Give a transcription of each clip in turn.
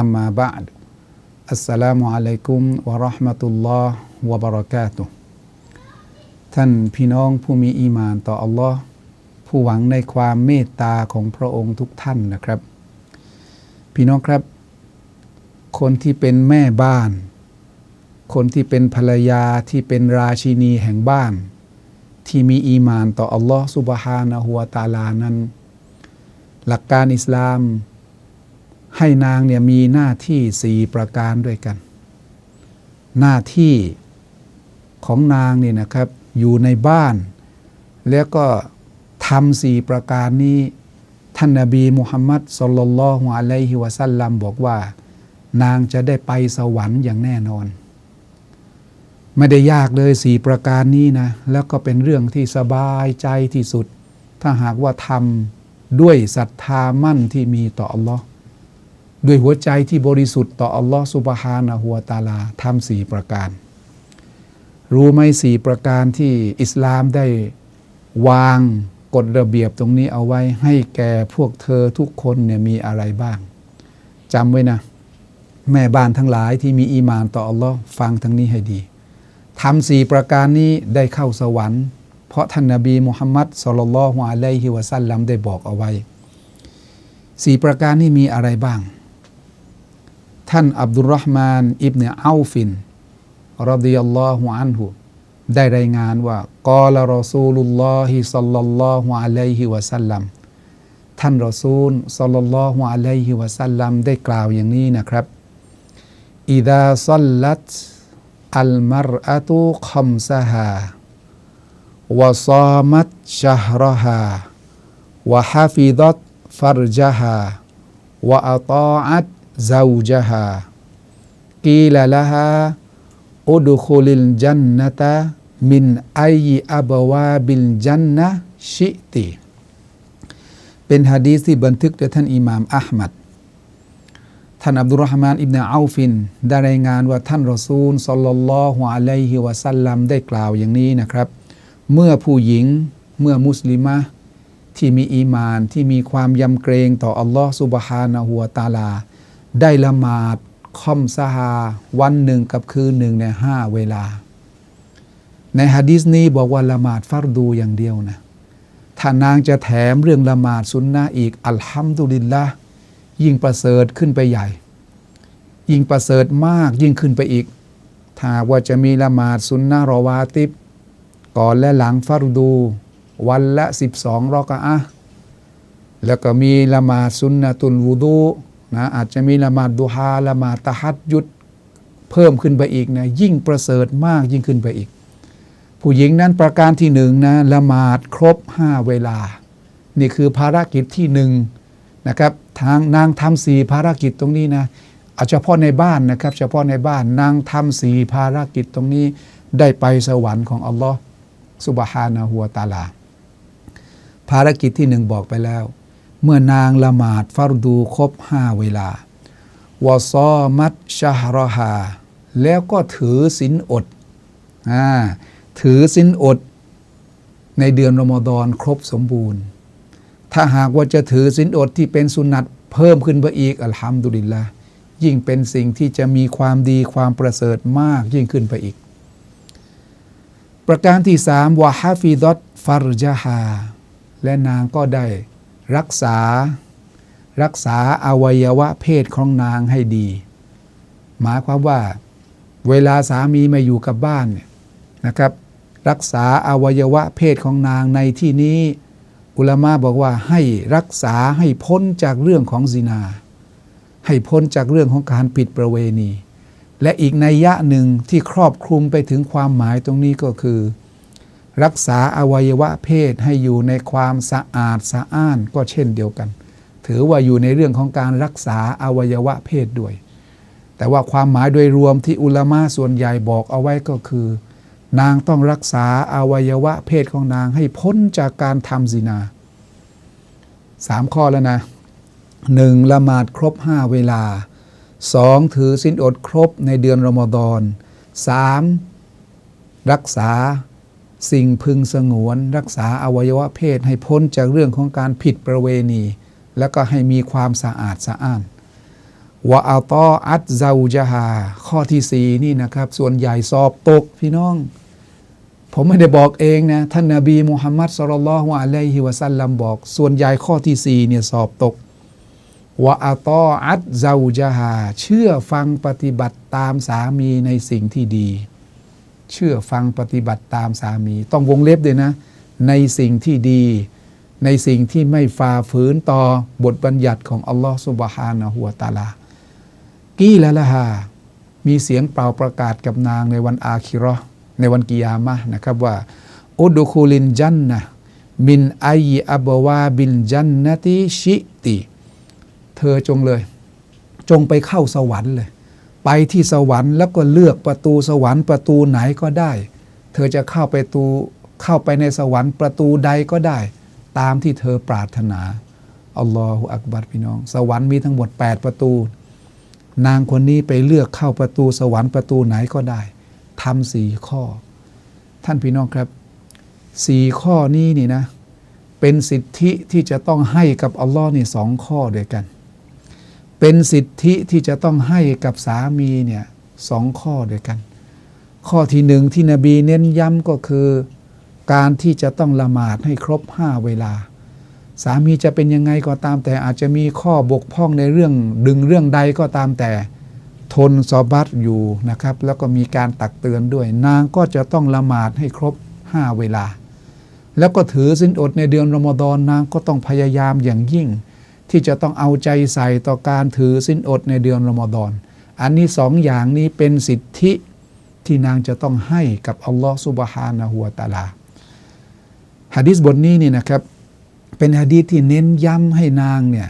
أما بعد السلام عليكم ورحمة الله وبركاته ท่านพี่น้องผู้มีอีหมานต่ออัลลอฮ์ผู้หวังในความเมตตาของพระองค์ทุกท่านนะครับ พี่น้องครับ คนที่เป็นแม่บ้าน คนที่เป็นภรรยาที่เป็นราชินีแห่งบ้าน ที่มีอีหมานต่ออัลลอฮ์สุบฮานะฮุวาตาลานั้น หลักการอิสลาม ให้นางเนี่ยมีหน้าที่สี่ประการด้วยกัน หน้าที่ของนางเนี่ยนะครับอยู่ในบ้าน แล้วก็ทำสี่ประการนี้ ท่านนบีมุฮัมมัดสลลัลลอฮุอะลัยฮิวะสัลลัมบอกว่า นางจะได้ไปสวรรค์อย่างแน่นอน ไม่ได้ยากเลยสี่ประการนี้นะ แล้วก็เป็นเรื่องที่สบายใจที่สุด ถ้าหากว่าทำด้วยศรัทธามั่นที่มีต่ออัลลอฮ์ ด้วยหัวใจที่บริสุทธิ์ต่ออัลลอฮ์สุบฮานะฮัวตาลาทำสี่ประการ รู้ไหมสี่ประการที่อิสลามได้วางกฎระเบียบตรงนี้เอาไว้ให้แก่พวกเธอทุกคนเนี่ยมีอะไรบ้างจำไว้นะ แม่บ้านทั้งหลายที่มีอีมานต่ออัลลอฮ์ฟังทั้งนี้ให้ดีทำสี่ประการนี้ได้เข้าสวรรค์ เพราะท่านนาบีมุฮัมมัดสุลลัลลอฮุอะลัยฮิวะสัลลัมได้บอกเอาไว้สี่ประการนี้มีอะไรบ้าง ท่านอับดุลรห์มานอิบเนอาฟินรดิยัลลอฮุอันหุได้รายงานว่ากอลรอซูลุลลอฮิสัลลัลลอฮุอะลัยฮิวะสัลลัมท่านรอซูลสัลลัลลอฮุอะลัยฮิวะสัลลัมได้กล่าวอย่างนี้นะครับอิดาซัลลัตอัลมรอะตุคัมซะฮาวะซามัตชะฮรฮาวะฮะฟิดัตฟัรจฮาวะอัตาอัต زوجها قيل لها ادخل الجنة من أي أبواب الجنة شئت เป็นฮะดีษที่บันทึกโดยท่านอิหม่ามอัลมัด ท่านอับดุลรห์มานอิบนาอาฟิน ได้รายงานว่าท่านรอซูลสัลลัลลอฮุอะลัยฮิวะสัลลัมได้กล่าวอย่างนี้นะครับ เมื่อผู้หญิงเมื่อมุสลิมะที่มีอีมานที่มีความยำเกรงต่ออัลลอฮ์ซุบฮานะฮูวะตาลา ได้ละหมาดคอมซาฮาวันหนึ่งกับคืนหนึ่งในห้าเวลา ในฮะดีษนี้บอกว่าละหมาดฟัรดูอย่างเดียวนะถ้านางจะแถมเรื่องละหมาดสุนนะอีกอัลฮัมดุลิลละยิ่งประเสริฐขึ้นไปใหญ่ ยิ่งประเสริฐมากยิ่งขึ้นไปอีก ถ้าว่าจะมีละหมาดสุนนะรอวาติบ ก่อนและหลังฟัรดู วันละ 12 รอกะอะแล้วก็มีละหมาดสุนนะตุลวูดู นะอาจจะมีละหมาดดุฮาละหมาดตะฮัดยุดเพิ่มขึ้นไปอีกนะยิ่งประเสริฐมากยิ่งขึ้นไปอีก ผู้หญิงนั้นประการที่หนึ่งนะละหมาดครบห้าเวลา นี่คือภารกิจที่หนึ่งนะครับทางนางทำสี่ภารกิจตรงนี้นะเอาเฉพาะในบ้านนะครับ เฉพาะในบ้านนางทำสี่ภารกิจตรงนี้ได้ไปสวรรค์ของอัลลอฮ์สุบฮานะฮัวตาลา ภารกิจที่หนึ่งบอกไปแล้ว เมื่อนางละหมาดฟัรดูครบห้าเวลาวอซอมัตชาฮรฮาแล้วก็ถือสินอดอถือสินอด ในเดือนรอมฎอนครบสมบูรณ์ ถ้าหากว่าจะถือสินอดที่เป็นสุนัตเพิ่มขึ้นไปอีกอัลฮัมดุลิลละยิ่งเป็นสิ่งที่จะมีความดีความประเสริฐมากยิ่งขึ้นไปอีก ประการที่สามวะฮาฟิดอตฟัรจาฮาและนางก็ได้ รักษา รักษาอวัยวะเพศของนางให้ดี หมายความว่า เวลาสามีมาอยู่กับบ้านเนี่ยนะครับ รักษาอวัยวะเพศของนางในที่นี้ อุลามะบอกว่าให้รักษาให้พ้นจากเรื่องของซินา ให้พ้นจากเรื่องของการผิดประเวณี และอีกนัยยะหนึ่งที่ครอบคลุมไปถึงความหมายตรงนี้ก็คือ รักษาอวัยวะเพศให้อยู่ในความสะอาดสะอ้านก็เช่นเดียวกัน ถือว่าอยู่ในเรื่องของการรักษาอวัยวะเพศด้วย แต่ว่าความหมายโดยรวมที่อุลามะส่วนใหญ่บอกเอาไว้ก็คือ นางต้องรักษาอวัยวะเพศของนางให้พ้นจากการทำซินาสามข้อแล้วนะหนึ่งละหมาดครบห้าเวลาสองถือสินอดครบในเดือนรอมฎอนสามรักษา สิ่งพึงสงวน รักษาอวัยวะเพศให้พ้นจากเรื่องของการผิดประเวณี แล้วก็ให้มีความสะอาดสะอ้านวะอัลตออัตซาจฮาข้อที่สี่นี่นะครับ ส่วนใหญ่สอบตกพี่น้อง ผมไม่ได้บอกเองนะ ท่านนาบีมุฮัมมัดสุลลัลฮวอะลัยฮิวะสัลลัมบอก ส่วนใหญ่ข้อที่สี่เนี่ยสอบตกวะอัตออัตซาจฮาเชื่อฟังปฏิบัติตามสามีในสิ่งที่ดี เชื่อฟังปฏิบัติตามสามี ต้องวงเล็บด้วยนะ ในสิ่งที่ดี ในสิ่งที่ไม่ฝ่าฝืนต่อบทบัญญัติของอัลลอฮฺสุบฮานะฮูวตาลา กี้ละละฮามีเสียงเป่าประกาศกับนางในวันอาคิราะห์ในวันกิยามะนะครับว่าอุดุคูลินจันนะมินไอยอับวาบินจันนติชิติ เธอจงเลย จงไปเข้าสวรรค์เลย ไปที่สวรรค์แล้วก็เลือกประตูสวรรค์ประตูไหนก็ได้ เธอจะเข้าไปตูเข้าไปในสวรรค์ประตูใดก็ได้ ตามที่เธอปรารถนาอัลลอฮฺอักบัรพี่น้อง สวรรค์มีทั้งหมด 8 ประตู นางคนนี้ไปเลือกเข้าประตูสวรรค์ประตูไหนก็ได้ทำสี่ข้อ ท่านพี่น้องครับสี่ข้อนี้นี่นะ เป็นสิทธิที่จะต้องให้กับอัลลอฮ์นี่สองข้อเดียวกัน เป็นสิทธิที่จะต้องให้กับสามีเนี่ยสองข้อเดียวกัน ข้อที่หนึ่งที่นบีเน้นย้ำก็คือ การที่จะต้องละหมาดให้ครบห้าเวลา สามีจะเป็นยังไงก็ตามแต่อาจจะมีข้อบกพร่องในเรื่องดึงเรื่องใดก็ตามแต่ทนซอบัตอยู่นะครับ แล้วก็มีการตักเตือนด้วย นางก็จะต้องละหมาดให้ครบห้าเวลา แล้วก็ถือสินอดในเดือนรอมฎอนนางก็ต้องพยายามอย่างยิ่ง ที่จะต้องเอาใจใส่ต่อการถือสินอดในเดือนรอมฎอน อันนี้สองอย่างนี้เป็นสิทธิที่นางจะต้องให้กับอัลลอฮฺสุบฮานะฮูวตาลาฮะดิษบทนี้นี่นะครับเป็นฮะดีษที่เน้นย้ำให้นางเนี่ย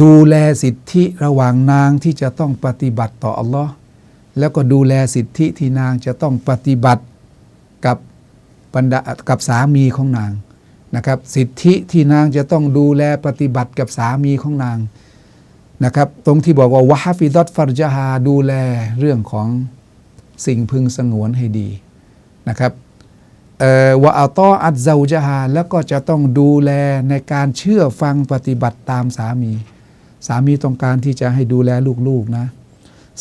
ดูแลสิทธิระหว่างนางที่จะต้องปฏิบัติต่ออัลลอฮ์แล้วก็ดูแลสิทธิที่นางจะต้องปฏิบัติกับบรรดากับสามีของนาง นะครับสิทธิที่นางจะต้องดูแลปฏิบัติกับสามีของนางนะครับตรงที่บอกว่าวะฮฟิดอตฟารจฮาดูแลเรื่องของสิ่งพึงสงวนให้ดีนะครับวะอัลตออัตเซาจฮาแล้วก็จะต้องดูแลในการเชื่อฟังปฏิบัติตามสามี สามีต้องการที่จะให้ดูแลลูกๆนะ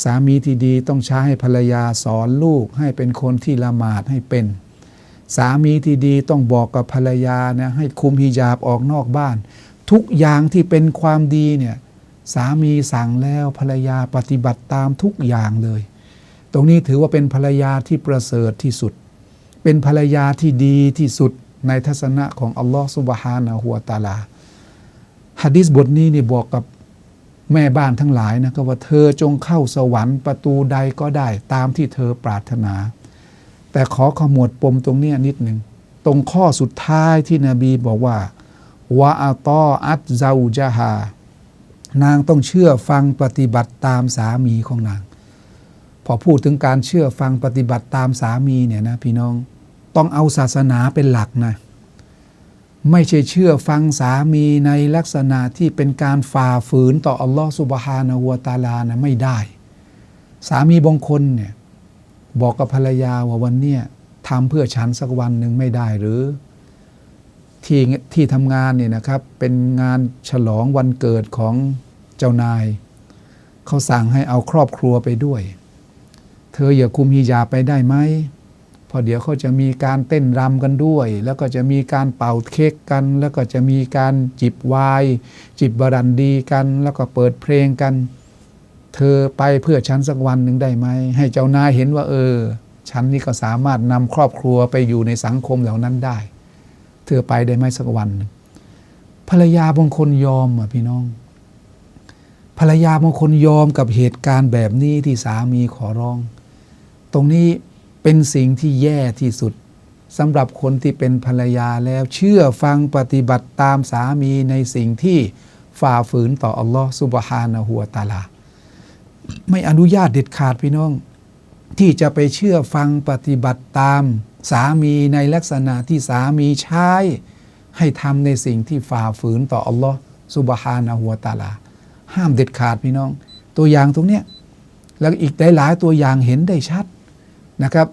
สามีที่ดีต้องใช้ให้ภรรยาสอนลูกให้เป็นคนที่ละหมาดให้เป็น สามีที่ดีต้องบอกกับภรรยานะให้คุมฮิญาบออกนอกบ้าน ทุกอย่างที่เป็นความดีเนี่ยสามีสั่งแล้วภรรยาปฏิบัติตามทุกอย่างเลย ตรงนี้ถือว่าเป็นภรรยาที่ประเสริฐที่สุด เป็นภรรยาที่ดีที่สุดในทัศนะของอัลลอฮฺสุบฮานะฮัวตาลาฮะดิษบทนี้นี่บอกกับแม่บ้านทั้งหลายนะก็ว่าเธอจงเข้าสวรรค์ประตูใดก็ได้ตามที่เธอปรารถนา แต่ขอขมวดปมตรงนี้นิดหนึ่ง ตรงข้อสุดท้ายที่นบีบอกว่าวะอัตออัตซาจาฮานางต้องเชื่อฟังปฏิบัติตามสามีของนาง พอพูดถึงการเชื่อฟังปฏิบัติตามสามีเนี่ยนะพี่น้องต้องเอาศาสนาเป็นหลักนะไม่ใช่เชื่อฟังสามีในลักษณะที่เป็นการฝ่าฝืนต่ออัลลอฮฺสุบฮานะฮัวตาลานะไม่ได้ สามีบางคนเนี่ย บอกกับภรรยาว่าวันเนี้ยทำเพื่อฉันสักวันหนึ่งไม่ได้หรือ ที่ที่ทำงานเนี่ยนะครับ เป็นงานฉลองวันเกิดของเจ้านาย เขาสั่งให้เอาครอบครัวไปด้วย เธออย่าคุมฮิญาไปได้ไหมพอเดี๋ยวเขาจะมีการเต้นรำกันด้วย แล้วก็จะมีการเป่าเค้กกัน แล้วก็จะมีการจิบไวน์จิบบรันดีกัน แล้วก็เปิดเพลงกัน เธอไปเพื่อฉันสักวันหนึ่งได้ไหม ให้เจ้านายเห็นว่า เออ ฉันนี่ก็สามารถนำครอบครัวไปอยู่ในสังคมเหล่านั้นได้ เธอไปได้ไหมสักวันหนึ่งภรรยาบางคนยอมอะพี่น้อง ภรรยาบางคนยอมกับเหตุการณ์แบบนี้ที่สามีขอร้อง ตรงนี้เป็นสิ่งที่แย่ที่สุดสำหรับคนที่เป็นภรรยาแล้วเชื่อฟังปฏิบัติตามสามีในสิ่งที่ฝ่าฝืนต่ออัลลอฮฺสุบฮานะฮัวตาลา ไม่อนุญาตเด็ดขาดพี่น้อง ที่จะไปเชื่อฟังปฏิบัติตาม สามีในลักษณะที่สามีใช้ให้ทำในสิ่งที่ฝ่าฝืนต่ออัลลอฮ์สุบฮานะฮัวะตาลา ห้ามเด็ดขาดพี่น้อง ตัวอย่างตรงเนี้ยแล้วอีกหลายตัวอย่างเห็นได้ชัดนะครับ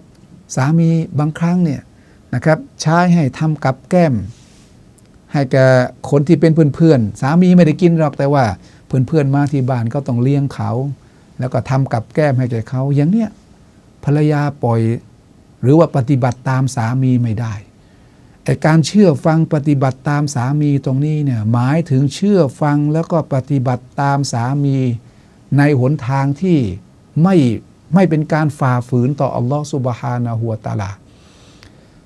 สามีบางครั้งเนี่ยนะครับใช้ให้ทำกับแก้ม ให้แกคนที่เป็นเพื่อนๆสามีไม่ได้กินหรอกแต่ว่าเพื่อนๆมาที่บ้านก็ต้องเลี้ยงเขา แล้วก็ทำกับแก้มให้แก่เขาอย่างเนี้ยภรรยาปล่อย หรือว่าปฏิบัติตามสามีไม่ได้ไอการเชื่อฟังปฏิบัติตามสามีตรงนี้เนี่ยหมายถึงเชื่อฟังแล้วก็ปฏิบัติตามสามีในหนทางที่ไม่ไม่เป็นการฝ่าฝืนต่ออัลลอฮฺสุบฮานะฮัวตาลา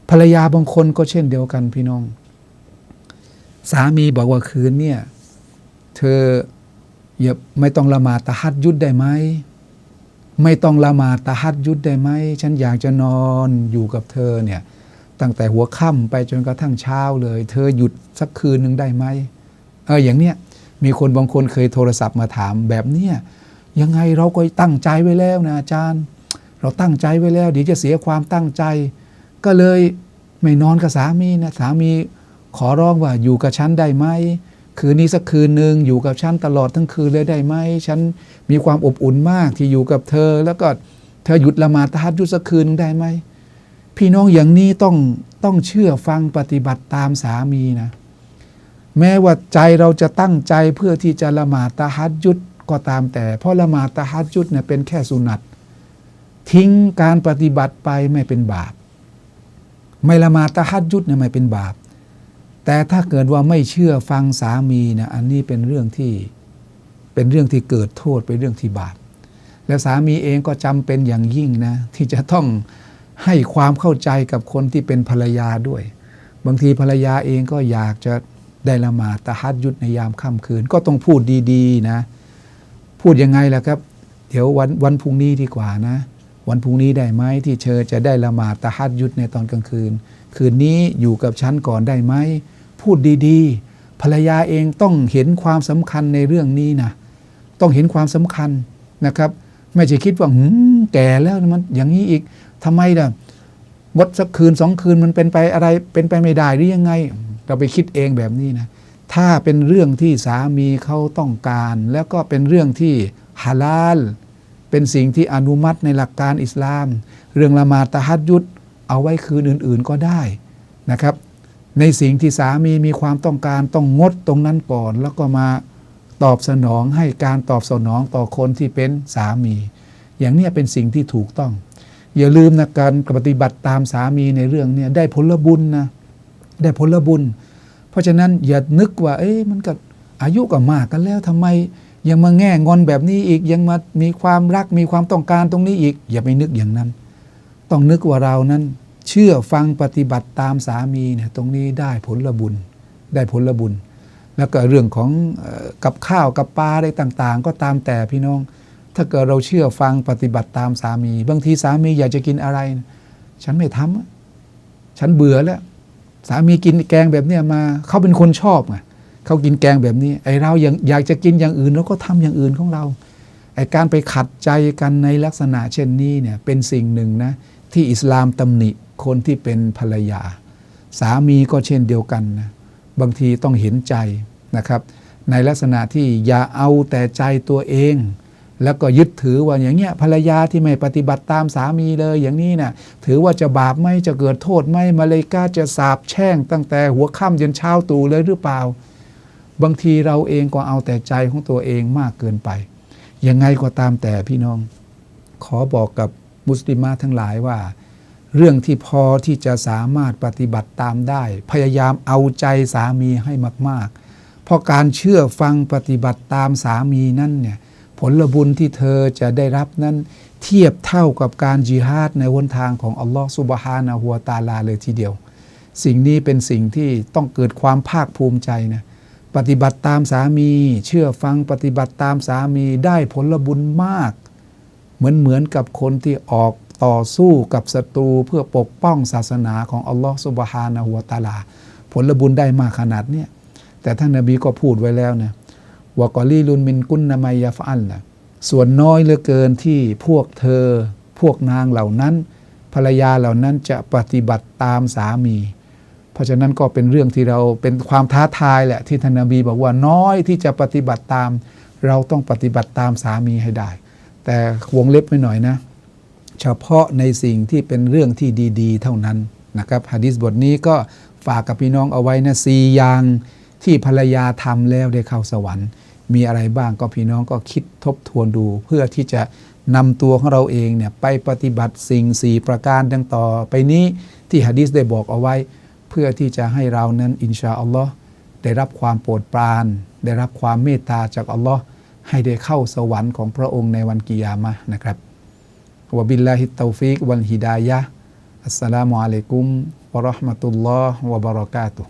ภรรยาบางคนก็เช่นเดียวกันพี่น้อง สามีบอกว่าคืนเนี่ยเธอ อย่าไม่ต้องละหมาดตะฮัดยุดได้ไหมไม่ต้องละหมาดตะฮัดยุดได้ไหมฉันอยากจะนอนอยู่กับเธอเนี่ยตั้งแต่หัวค่ำไปจนกระทั่งเช้าเลย เธอหยุดสักคืนหนึ่งได้ไหมเอออย่างเนี้ยมีคนบางคนเคยโทรศัพท์มาถามแบบเนี้ยยังไงเราก็ตั้งใจไว้แล้วนะอาจารย์ เราตั้งใจไว้แล้วเดี๋ยวจะเสียความตั้งใจ ก็เลยไม่นอนกับสามีนะสามีขอร้องว่าอยู่กับฉันได้ไหม คืนนี้สักคืนหนึ่งอยู่กับฉันตลอดทั้งคืนเลยได้ไหมฉันมีความอบอุ่นมากที่อยู่กับเธอ แล้วก็เธอหยุดละหมาดตะฮัดยุดสักคืนได้ไหมพี่น้องอย่างนี้ต้องต้องเชื่อฟังปฏิบัติตามสามีนะ แม้ว่าใจเราจะตั้งใจเพื่อที่จะละหมาดตะฮัดยุดก็ตามแต่ เพราะละหมาดตะฮัดยุดเนี่ยเป็นแค่สุนัตทิ้งการปฏิบัติไปไม่เป็นบาป ไม่ละหมาดตะฮัดยุดเนี่ยไม่เป็นบาป แต่ถ้าเกิดว่าไม่เชื่อฟังสามีนะอันนี้เป็นเรื่องที่เป็นเรื่องที่เกิดโทษเป็นเรื่องที่บาปแล้วสามีเองก็จำเป็นอย่างยิ่งนะที่จะต้องให้ความเข้าใจกับคนที่เป็นภรรยาด้วย บางทีภรรยาเองก็อยากจะได้ละหมาดตะฮัดยุดในยามค่ำคืน ก็ต้องพูดดีๆนะ พูดยังไงล่ะครับ เดี๋ยววันวันพรุ่งนี้ดีกว่านะ วันพรุ่งนี้ได้ไหมที่เธอจะได้ละหมาดตะฮัดยุดในตอนกลางคืน คืนนี้อยู่กับฉันก่อนได้ไหม พูดดีๆ ภรรยาเองต้องเห็นความสำคัญในเรื่องนี้นะ ต้องเห็นความสำคัญนะครับ ไม่ใช่คิดว่าหืมแก่แล้วมันอย่างนี้อีกทำไมล่ะงดสักคืนสองคืนมันเป็นไปอะไรเป็นไปไม่ได้หรือยังไง เราไปคิดเองแบบนี้นะ ถ้าเป็นเรื่องที่สามีเขาต้องการ แล้วก็เป็นเรื่องที่ฮาลาล เป็นสิ่งที่อนุมัติในหลักการอิสลาม เรื่องละมาตะฮัดยุด เอาไว้คืนอื่นๆก็ได้นะครับ ในสิ่งที่สามีมีความต้องการต้องงดตรงนั้นก่อน แล้วก็มาตอบสนองให้การตอบสนองต่อคนที่เป็นสามี อย่างนี้เป็นสิ่งที่ถูกต้อง อย่าลืมนะการปฏิบัติตามสามีในเรื่องเนี้ยได้ผลบุญนะได้ผลบุญ เพราะฉะนั้นอย่านึกว่า เอ๊ะมันก็อายุก็มากกันแล้วทำไมยังมาแง่งอนแบบนี้อีกยังมามีความรักมีความต้องการตรงนี้อีก อย่าไปนึกอย่างนั้น ต้องนึกว่าเรานั้น เชื่อฟังปฏิบัติตามสามีเนี่ยตรงนี้ได้ผลบุญได้ผลบุญ แล้วก็เรื่องของกับข้าวกับปลาอะไรต่าง ๆ ก็ตามแต่พี่น้อง ถ้าเกิดเราเชื่อฟังปฏิบัติตามสามี บางทีสามีอยากจะกินอะไร ฉันไม่ทำอะฉันเบื่อแล้ว สามีกินแกงแบบเนี้ยมาเขาเป็นคนชอบไงเขากินแกงแบบนี้ ไอเรายังอยากจะกินอย่างอื่นเราก็ทำอย่างอื่นของเราไอการไปขัดใจกันในลักษณะเช่นนี้เนี่ยเป็นสิ่งหนึ่งนะ ที่อิสลามตำหนิคนที่เป็นภรรยา สามีก็เช่นเดียวกันนะบางทีต้องเห็นใจนะครับ ในลักษณะที่อย่าเอาแต่ใจตัวเอง แล้วก็ยึดถือว่าอย่างเงี้ยภรรยาที่ไม่ปฏิบัติตามสามีเลยอย่างนี้นะ่ะถือว่าจะบาปไหมจะเกิดโทษไหมมาเลกาจะสาบแช่ง ตั้งแต่หัวค่ำจนเช้าตู่เลยหรือเปล่า บางทีเราเองก็เอาแต่ใจของตัวเองมากเกินไปยังไงก็ตามแต่พี่น้อง ขอบอกกับ มุสลิมาทั้งหลายว่า เรื่องที่พอที่จะสามารถปฏิบัติตามได้ พยายามเอาใจสามีให้มาก ๆ เพราะการเชื่อฟังปฏิบัติตามสามีนั่นเนี่ยผลบุญที่เธอจะได้รับนั้นเทียบเท่ากับการจิฮาดในวนทางของอัลลอฮฺสุบฮานะฮัวตาลาเลยทีเดียว สิ่งนี้เป็นสิ่งที่ต้องเกิดความภาคภูมิใจนะปฏิบัติตามสามี เชื่อฟังปฏิบัติตามสามีได้ผลบุญมาก เหมือนเหมือนกับคนที่ออกต่อสู้กับศัตรูเพื่อปกป้องศาสนาของอัลลอฮฺสุบฮานะฮัวตาลา ผลบุญได้มากขนาดเนี้ยแต่ท่านนบีก็พูดไว้แล้วนะวกอลีลุนมินกุนนามายาฟัลนะส่วนน้อยเหลือเกินที่พวกเธอ พวกนางเหล่านั้น ภรรยาเหล่านั้นจะปฏิบัติตามสามี เพราะฉะนั้นก็เป็นเรื่องที่เราเป็นความท้าทายแหละที่ท่านนบีบอกว่าน้อยที่จะปฏิบัติตาม เราต้องปฏิบัติตามสามีให้ได้ แต่วงเล็บไว้หน่อยนะ เฉพาะในสิ่งที่เป็นเรื่องที่ดี ๆ เท่านั้นนะครับฮะดิษบทนี้ก็ฝากกับพี่น้องเอาไว้นะสี่อย่างที่ภรรยาทำแล้วได้เข้าสวรรค์ มีอะไรบ้างก็พี่น้องก็คิดทบทวนดู เพื่อที่จะนำตัวของเราเองเนี่ยไปปฏิบัติสิ่งสี่ประการดังต่อ ไปนี้ที่ฮะดิษได้บอกเอาไว้ เพื่อที่จะให้เรานั้นอินชาอัลลอฮ์ได้รับความโปรดปราน ได้รับความเมตตาจากอัลลอฮ์ ให้ได้เข้าสวรรค์ของพระองค์ในวันกิยามะนะครับวะบิลลาฮิตตอฟิกวันฮิดายะอัสสลามุอะลัยกุมวะราะห์มะตุลลอฮ์วะบะเราะกาตุฮ์